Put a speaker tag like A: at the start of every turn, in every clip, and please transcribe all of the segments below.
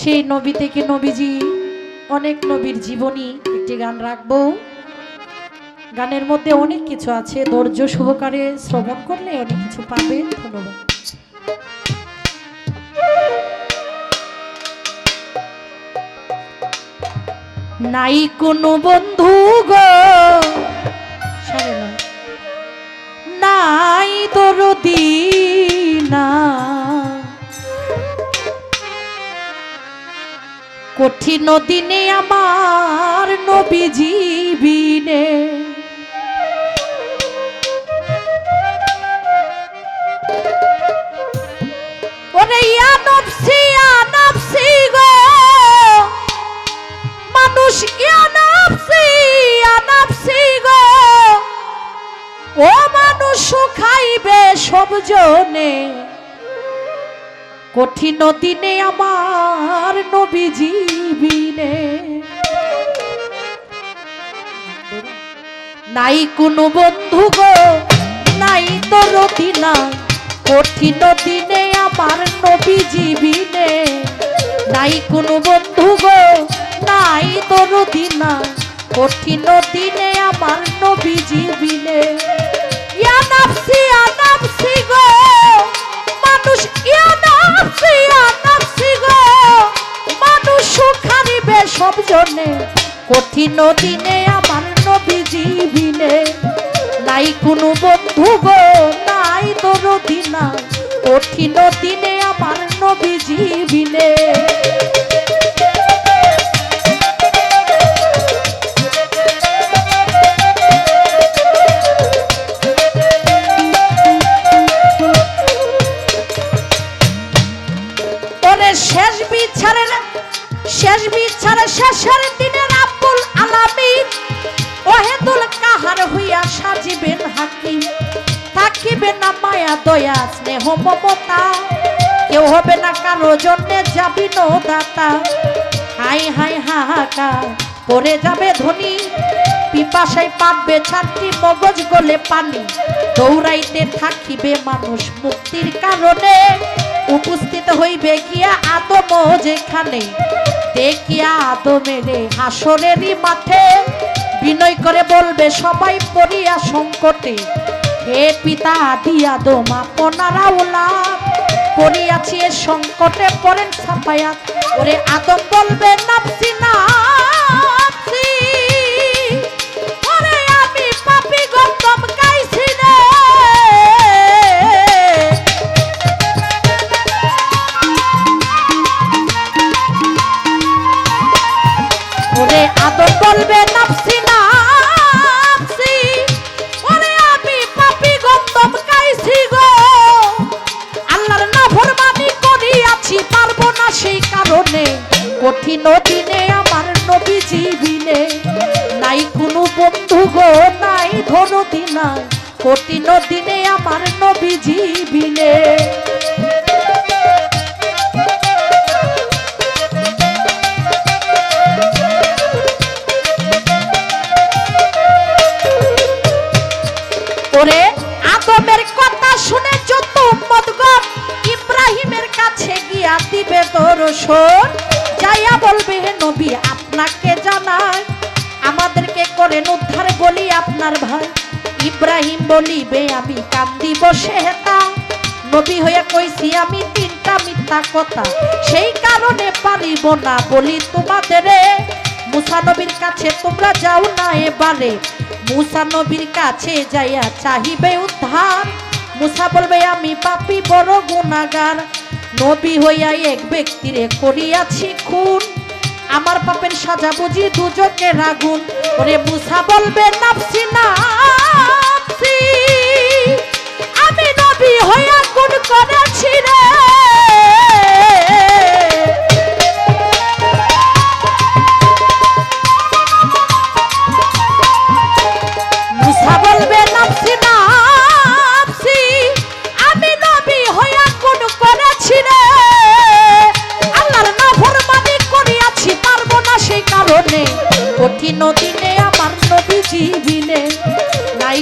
A: সেই নবী থেকে নবীজি, অনেক নবীর জীবনী একটি গান রাখব। গানের মধ্যে অনেক কিছু আছে, ধৈর্য সহকারে শ্রবণ করলে অনেক কিছু পাবে। ধন্যবাদ। নাই কোনো বন্ধু গো কঠিন দিনে আমার নবী জীবিনে ওরে ইয়া নফসি ইয়া নফসি গো। মানুষ ইয়া নফসি ইয়া নফসি গো। ও মানুষ খাইবে সব জনে। কঠিন দিনে আমার নবী জীবিনে নাই কোনো বন্ধু গো, নাই তোর দিনা কঠিন দিনে আমার নবী জীবিনে নাই কোনো বন্ধু গো, নাই তোর দিনা কঠিন দিনে আমার নবী জীবিনে ইয়া নাফসি ইয়া নাফসি গো, মানুষ ইয়া সব জনে কঠিন দিনে আমার নবী জীবিনে নাই কোনো বন্ধু গো, নাই তোর দিনা কঠিন দিনে আমার নবী জীবিনে শেষ বিচারে শেষের দিনের আব্দুল আলামিন ওহেদুল কাহার হইয়া সাজিবেন হাকিম। থাকিবে না মায়া, দয়া, স্নেহ, মমতা। কেউ হবে না কারও জন্যে যাবি দাতা হাই হাই হাহাকা পরে যাবে ধনী পিপাসায় পাবে ছাত্রী মগজ গলে পানি। দৌড়াইতে থাকিবে মানুষ মুক্তির কারণে। উপস্থিত হইবে গিয়া আদম যেখানে দেখিয়া আদমেরে হাসরেরই মাঠে বিনয় করে বলবে, সবাই পড়িয়া সংকটে। হে পিতা আদি আদম, আপনারা ওলাম পড়িয়াছি সংকটে, পড়েন সাফায়াত ওরে আদম বলবে নাপসি নাপসি দিনে আমার নবী জীবিনে। নাই কোনো বন্ধু গো, নাই ধরো দিনাই কঠিন দিনে আমার নবী জীবিনে। কথা শুনে যত ইব্রাহিমের কাছে গিয়া দিবে তোর শোন যাইয়া বলবে নবী, আপনাকে জানায় আমাদেরকে করেন উদ্ধার বলি আপনার ভাই। ইব্রাহিম বলিবে, আমি কান্দি বসে হেতা। নবী হইয়া কইছি, আমি তিনটা মিথ্যা কথা, সেই কারণে পারিব না বলি তোমাদেরে মুসা নবীর কাছে তোমরা যাও না এবারে। মুসা নবীর কাছে যাইয়া চাহিবে উদ্ধার। মুসা বলবে, আমি পাপি, বড় গুণাগার নবী হইয়া এক ব্যক্তিরে করিয়াছি খুন। আমার পাপের সাজা বুঝি দুজকের রাগুন। ওরে বুঝা বলবে, নাফসি নাফসি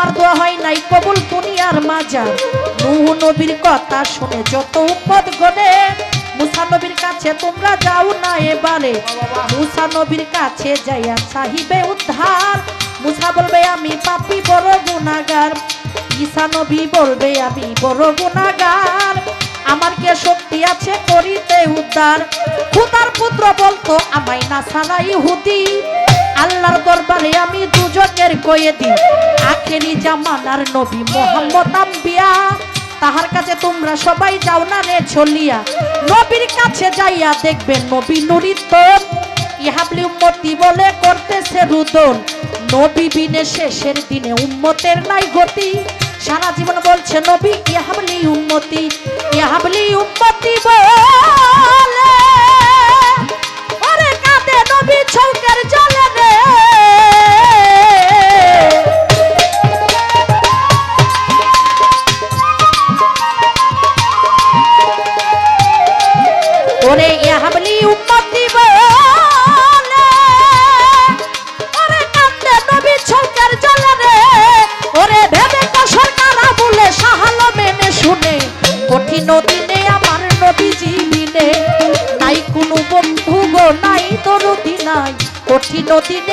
A: আমার দোয়া হয় নাই কবুল দুনিয়ার মাজার। নুহু নবীর কথা শুনে যত উপদ গনে মুসা নবীর কাছে তোমরা যাও না এবারে। মুসা নবীর কাছে যাইয়া চাহিবে উদ্ধার। মুসা বলবে, আমি পাপি, বড় গুণাগার ঈসা নবী বলবে, আমি বড় গুণাগার আমার কে শক্তি আছে করিতে উদ্ধার? খুদার পুত্র বলতো, আমায় না সারাই হুদি আল্লাহর দরবারে আমি দুজনের কয়ে দিই। আখেরি জামানার নবী মোহাম্মদ আম্বিয়া, তাহার কাছে তোমরা সবাই যাও না রে ছলিয়া। নবীর কাছে যাইয়া দেখবেন নবী নুরিতন ইহাবলি উম্মতি বলে করতেছে রুদন নবী বিনে শেষের দিনে উম্মতের নাই গতি। সারা জীবন বলছে নবী, ইহাবলি উম্মতি ইহাবলি উম্মতি বলে। ওরে কাঁদে নবী চৌকের Yeah.